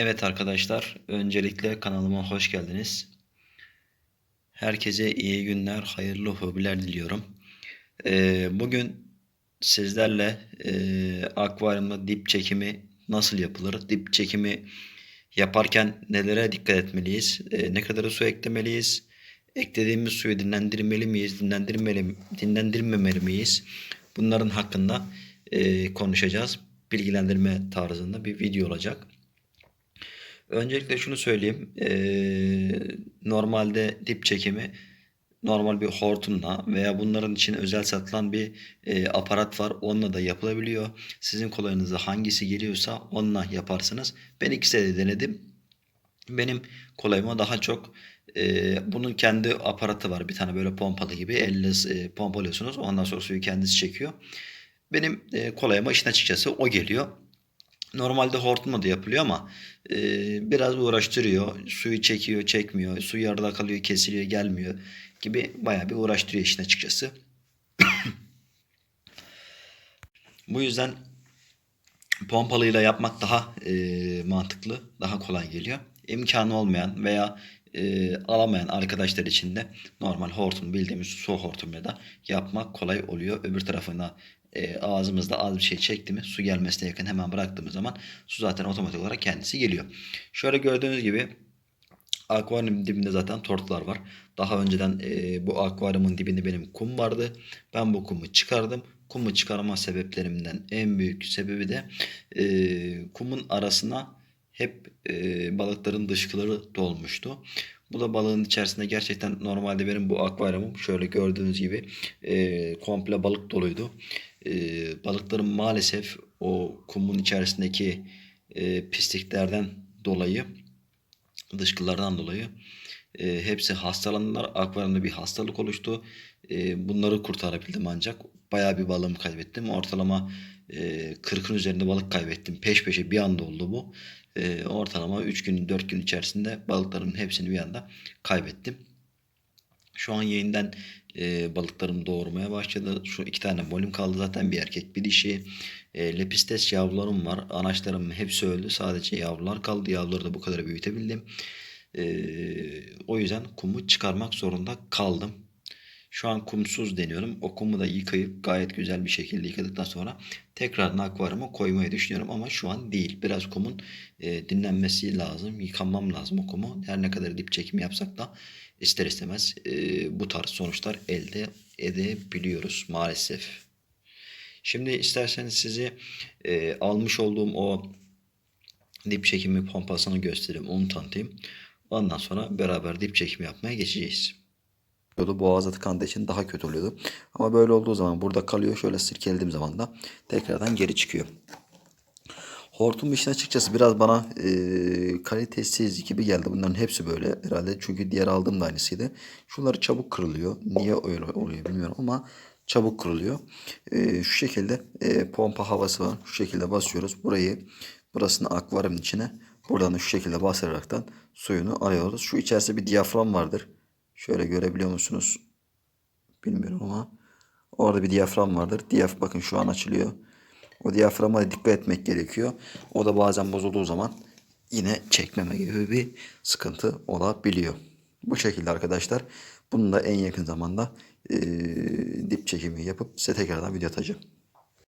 Evet arkadaşlar, öncelikle kanalıma hoş geldiniz. Herkese iyi günler, hayırlı hobiler diliyorum. Ee, bugün sizlerle e, akvaryumda dip çekimi nasıl yapılır? Dip çekimi yaparken nelere dikkat etmeliyiz? Ee, ne kadar su eklemeliyiz? Eklediğimiz suyu dinlendirmeli miyiz? Dinlendirmeli, dinlendirmemeli miyiz? Bunların hakkında e, konuşacağız. Bilgilendirme tarzında bir video olacak. Öncelikle şunu söyleyeyim. Eee, normalde dip çekimi normal bir hortumla veya bunların için özel satılan bir eee, aparat var. Onunla da yapılabiliyor. Sizin kolayınıza hangisi geliyorsa onunla yaparsınız. Ben ikisi de denedim. Benim kolayıma daha çok eee, bunun kendi aparatı var. Bir tane böyle pompalı gibi elle e, pompalıyorsunuz. Ondan sonra suyu kendisi çekiyor. Benim eee, kolayıma işin açıkçası o geliyor. Normalde hortumla da yapılıyor ama e, biraz uğraştırıyor. Suyu çekiyor, çekmiyor. Su yarıda kalıyor, kesiliyor, gelmiyor gibi bayağı bir uğraştırıyor işin açıkçası. Bu yüzden pompalıyla yapmak daha e, mantıklı, daha kolay geliyor. İmkanı olmayan veya e, alamayan arkadaşlar için de normal hortum bildiğimiz su hortumuyla da yapmak kolay oluyor. Öbür tarafına e, ağzımızda az bir şey çekti mi su gelmesine yakın hemen bıraktığımız zaman su zaten otomatik olarak kendisi geliyor. Şöyle gördüğünüz gibi akvaryumun dibinde zaten tortlar var. Daha önceden e, bu akvaryumun dibinde benim kum vardı. Ben bu kumu çıkardım. Kumu çıkarma sebeplerimden en büyük sebebi de e, kumun arasına hep e, balıkların dışkıları dolmuştu. Bu da balığın içerisinde gerçekten normalde benim bu akvaryumum şöyle gördüğünüz gibi e, komple balık doluydu. E, balıkların maalesef o kumun içerisindeki e, pisliklerden dolayı dışkılardan dolayı e, hepsi hastalandılar. Akvaryumda bir hastalık oluştu. E, bunları kurtarabildim ancak. Bayağı bir balığımı kaybettim. Ortalama e, 40'ın üzerinde balık kaybettim. Peş peşe bir anda oldu bu. E, ortalama 3 gün 4 gün içerisinde balıkların hepsini bir anda kaybettim. Şu an yeniden e, balıklarım doğurmaya başladı. Şu iki tane molim kaldı zaten bir erkek bir dişi. E, lepistes yavrularım var. Anaçlarım hepsi öldü. Sadece yavrular kaldı. Yavruları da bu kadar büyütebildim. E, o yüzden kumu çıkarmak zorunda kaldım. Şu an kumsuz deniyorum. O kumu da yıkayıp gayet güzel bir şekilde yıkadıktan sonra tekrar akvaryuma koymayı düşünüyorum ama şu an değil. Biraz kumun e, dinlenmesi lazım. Yıkanmam lazım o kumu. Her ne kadar dip çekimi yapsak da ister istemez e, bu tarz sonuçlar elde edebiliyoruz maalesef. Şimdi isterseniz sizi e, almış olduğum o dip çekimi pompasını göstereyim, onu tanıtayım. Ondan sonra beraber dip çekimi yapmaya geçeceğiz. Boğaza tıkandığı için daha kötü oluyordu. Ama böyle olduğu zaman burada kalıyor. Şöyle sirkelediğim zaman da tekrardan geri çıkıyor. Hortum işin açıkçası biraz bana e, kalitesiz gibi geldi. Bunların hepsi böyle herhalde. Çünkü diğer aldığım da aynısıydı. Şunları çabuk kırılıyor. Niye öyle oluyor bilmiyorum ama çabuk kırılıyor. E, şu şekilde e, pompa havası var. Şu şekilde basıyoruz. Burayı burasını akvaryumun içine buradan da şu şekilde basaraktan suyunu alıyoruz. Şu içerisinde bir diyafram vardır. Şöyle görebiliyor musunuz? Bilmiyorum ama orada bir diyafram vardır. Diyaf bakın şu an açılıyor. O diyaframa dikkat etmek gerekiyor. O da bazen bozulduğu zaman yine çekmeme gibi bir sıkıntı olabiliyor. Bu şekilde arkadaşlar. Bunu da en yakın zamanda e, dip çekimi yapıp size tekrardan video atacağım.